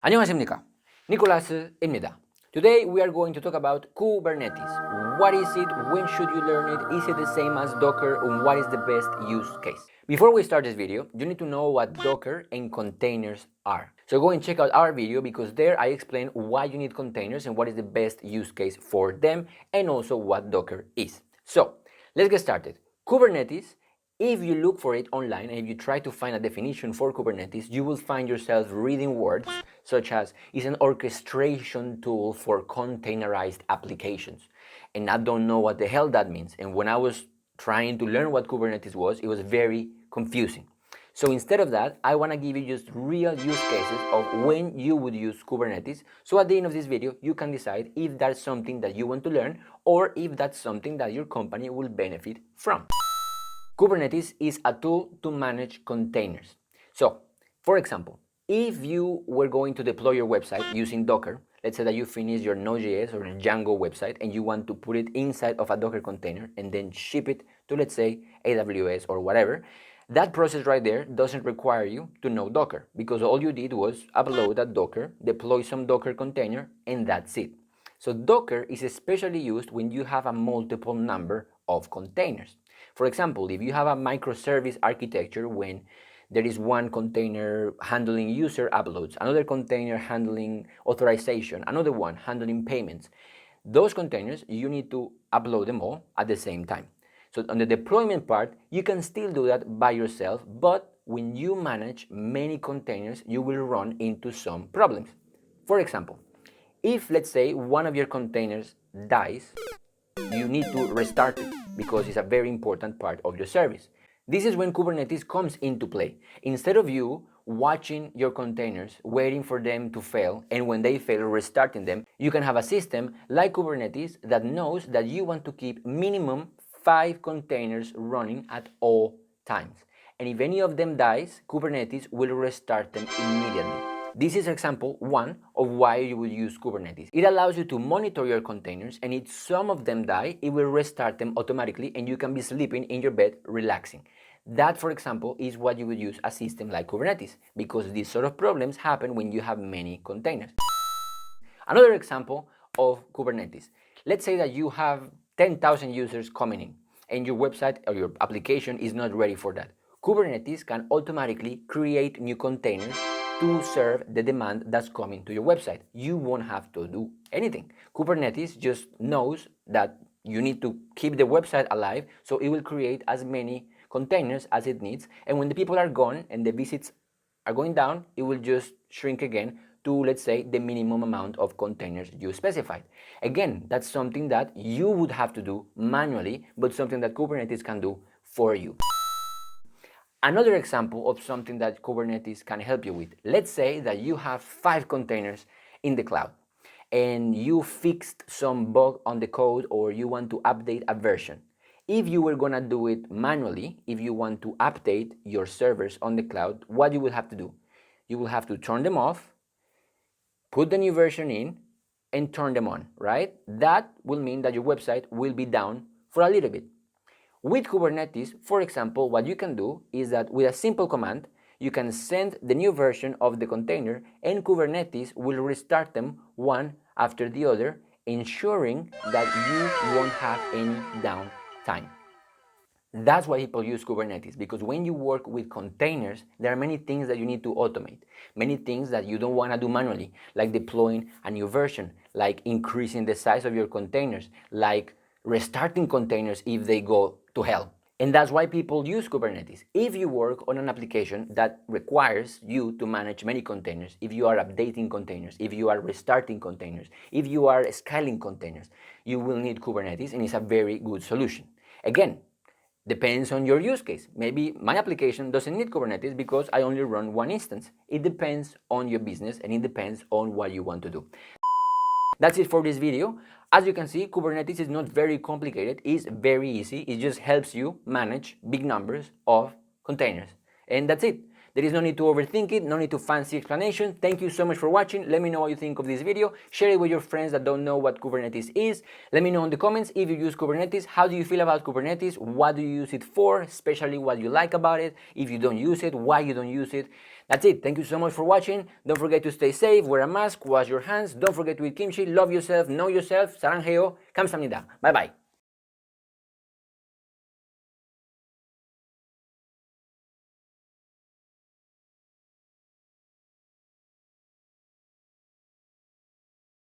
안녕하십니까. 니콜라스입니다. Today we are going to talk about Kubernetes. What is it? When should you learn it? Is it the same as Docker? And what is the best use case? Before we start this video, you need to know what Docker and containers are. So go and check out our video because there I explain why you need containers and what is the best use case for them and also what Docker is. So let's get started. Kubernetes if you look for it online and you try to find a definition for Kubernetes, you will find yourself reading words such as it's an orchestration tool for containerized applications. And I don't know what the hell that means. And when I was trying to learn what Kubernetes was, it was very confusing. So instead of that, I want to give you just real use cases of when you would use Kubernetes. So at the end of this video, you can decide if that's something that you want to learn or if that's something that your company will benefit from. Kubernetes is a tool to manage containers. So, for example, if you were going to deploy your website using Docker, let's say that you finish your Node.js or Django website and you want to put it inside of a Docker container and then ship it to, let's say, AWS or whatever, that process right there doesn't require you to know Docker because all you did was upload a Docker, deploy some Docker container, and that's it. So Docker is especially used when you have a multiple number of containers. For example, if you have a microservice architecture when there is one container handling user uploads, another container handling authorization, another one handling payments, those containers, you need to upload them all at the same time. So on the deployment part, you can still do that by yourself, but when you manage many containers, you will run into some problems. For example, if let's say one of your containers dies, you need to restart it because it's a very important part of your service. This is when Kubernetes comes into play. Instead of you watching your containers, waiting for them to fail, and when they fail, restarting them, you can have a system like Kubernetes that knows that you want to keep minimum five containers running at all times. And if any of them dies, Kubernetes will restart them immediately. This is example one of why you would use Kubernetes. It allows you to monitor your containers and if some of them die, it will restart them automatically and you can be sleeping in your bed relaxing. That, for example, is what you would use a system like Kubernetes because these sort of problems happen when you have many containers. Another example of Kubernetes. Let's say that you have 10,000 users coming in and your website or your application is not ready for that. Kubernetes can automatically create new containers to serve the demand that's coming to your website. You won't have to do anything. Kubernetes just knows that you need to keep the website alive, so it will create as many containers as it needs. And when the people are gone and the visits are going down, it will just shrink again to, let's say, the minimum amount of containers you specified. Again, that's something that you would have to do manually, but something that Kubernetes can do for you. Another example of something that Kubernetes can help you with. Let's say that you have five containers in the cloud and you fixed some bug on the code or you want to update a version. If you were going to do it manually, if you want to update your servers on the cloud, what you will have to do? You will have to turn them off, put the new version in, and turn them on, right? That will mean that your website will be down for a little bit. With Kubernetes, for example, what you can do is that with a simple command, you can send the new version of the container and Kubernetes will restart them one after the other, ensuring that you won't have any downtime. That's why people use Kubernetes because when you work with containers, there are many things that you need to automate, many things that you don't want to do manually, like deploying a new version, like increasing the size of your containers, like restarting containers if they go to hell. And that's why people use Kubernetes. If you work on an application that requires you to manage many containers, if you are updating containers, if you are restarting containers, if you are scaling containers, you will need Kubernetes and it's a very good solution. Again, depends on your use case. Maybe my application doesn't need Kubernetes because I only run one instance. It depends on your business and it depends on what you want to do. That's it for this video. As you can see, Kubernetes is not very complicated, it's very easy. It just helps you manage big numbers of containers. And that's it. There is no need to overthink it, no need to fancy explanation. Thank you so much for watching. Let me know what you think of this video. Share it with your friends that don't know what Kubernetes is. Let me know in the comments if you use Kubernetes. How do you feel about Kubernetes? What do you use it for? Especially what you like about it. If you don't use it, why you don't use it. That's it. Thank you so much for watching. Don't forget to stay safe, wear a mask, wash your hands. Don't forget to eat kimchi. Love yourself, know yourself. 사랑해요. 감사합니다. Bye bye.